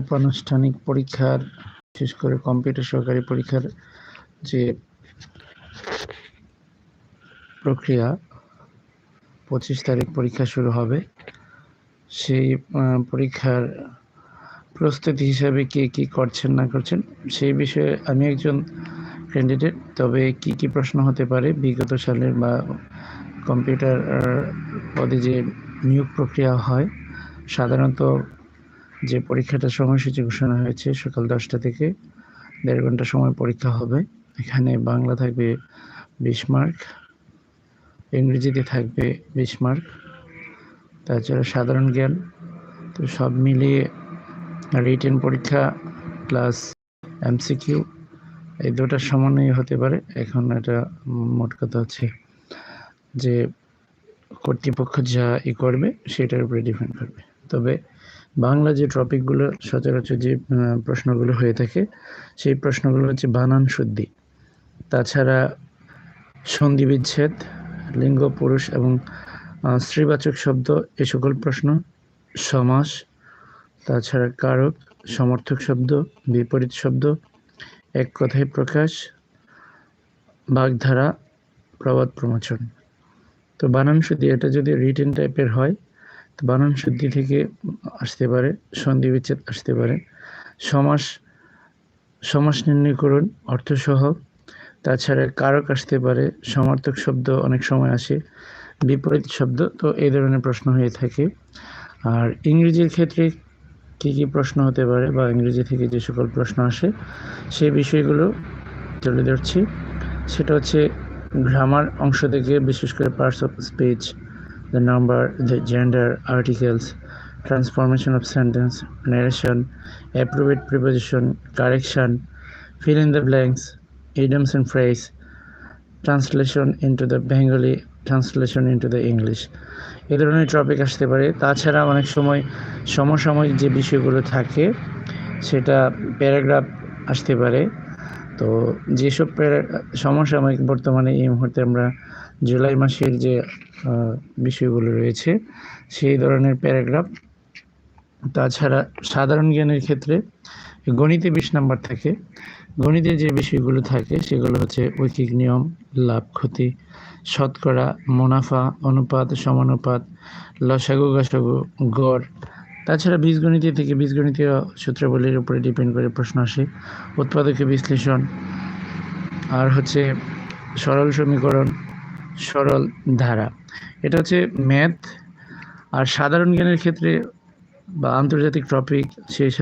উপানুষ্ঠানিক পরীক্ষার, বিশেষ করে কম্পিউটার সহকারী পরীক্ষার যে প্রক্রিয়া, পঁচিশ তারিখ পরীক্ষা শুরু হবে। সেই পরীক্ষার প্রস্তুতি হিসাবে কে কি করছেন, না করছেন, সেই বিষয়ে আমি একজন ক্যান্ডিডেট তবে কি কি প্রশ্ন হতে পারে, বিগত সালের বা কম্পিউটার পদে যে নিয়োগ প্রক্রিয়া হয়, সাধারণত যে পরীক্ষাটার সময়সূচি ঘোষণা হয়েছে সকাল দশটা থেকে দেড় ঘণ্টা সময় পরীক্ষা হবে। এখানে বাংলা থাকবে বিশ মার্ক, ইংরেজিতে থাকবে বিশ মার্ক। তাছাড়া সাধারণ জ্ঞান। তো সব মিলিয়ে রিটেন পরীক্ষা প্লাস এমসিকিউ, এই দুটার সমন্বয় হতে পারে। এখন এটা মোট কথা হচ্ছে যে কর্তৃপক্ষ যা ই করবে সেটার উপরে ডিপেন্ড করবে। তবে বাংলা যে টপিকগুলো সচরাচর যে প্রশ্নগুলো হয়ে থাকে, সেই প্রশ্নগুলো হচ্ছে বানান শুদ্ধি। তাছাড়া সন্ধি বিচ্ছেদ, লিঙ্গ, পুরুষ এবং স্ত্রীবাচক শব্দ এ সকল প্রশ্ন, সমাস, তাছাড়া কারক, সমর্থক শব্দ, বিপরীত শব্দ, এক কথায় প্রকাশ, বাগধারা, প্রবাদ প্রমোচন। তো বানান শুদ্ধি এটা যদি রিটেন টাইপের হয় বানান শুদ্ধি থেকে আসতে পারে, সন্ধি বিচ্ছেদ আসতে পারে। সমাস সমাস নির্ণয় করুন অর্থসহ। তাছাড়া কারক আসতে পারে, সমার্থক শব্দ অনেক সময় আসে, বিপরীত শব্দ, তো এই ধরনের প্রশ্ন হয়ে থাকে। আর ইংরেজির ক্ষেত্রে কী কী প্রশ্ন হতে পারে বা ইংরেজি থেকে যে সকল প্রশ্ন আসে সেই বিষয়গুলো তুলে ধরছি। সেটা হচ্ছে গ্রামার অংশ থেকে বিশেষ করে parts of speech the number the gender articles transformation of sentence narration appropriate preposition correction fill in the blanks idioms and phrase translation into the bengali translation into the english এই ধরনের topic আসতে পারে তাছাড়া অনেক সময় সমসাময়িক যে বিষয়গুলো থাকে সেটা প্যারাগ্রাফ আসতে পারে তো যেসব সমসাময়িক বর্তমানে এই মুহূর্তে আমরা জুলাই মাসের যে বিষয়গুলো রয়েছে, সেই ধরনের প্যারাগ্রাফ। তাছাড়া সাধারণ জ্ঞানের ক্ষেত্রে গণিতে বিশ নাম্বার থাকে। গণিতে যে বিষয়গুলো থাকে, সেগুলো হচ্ছে ঐকিক নিয়ম, লাভ, ক্ষতি, শতকরা, মুনাফা, অনুপাত, সমানুপাত লসাগু গসাগু গড় তাছাড়া বীজগণিত থেকে বীজগণিতীয় সূত্রাবলীর উপরে ডিপেন্ড করে প্রশ্ন আসে। উৎপাদকীয় বিশ্লেষণ, আর হচ্ছে সরল সমীকরণ, সরল ধারা। এটা হচ্ছে ম্যাথ আর সাধারণ জ্ঞানের ক্ষেত্রে বা আন্তর্জাতিক টপিক সেই সাথে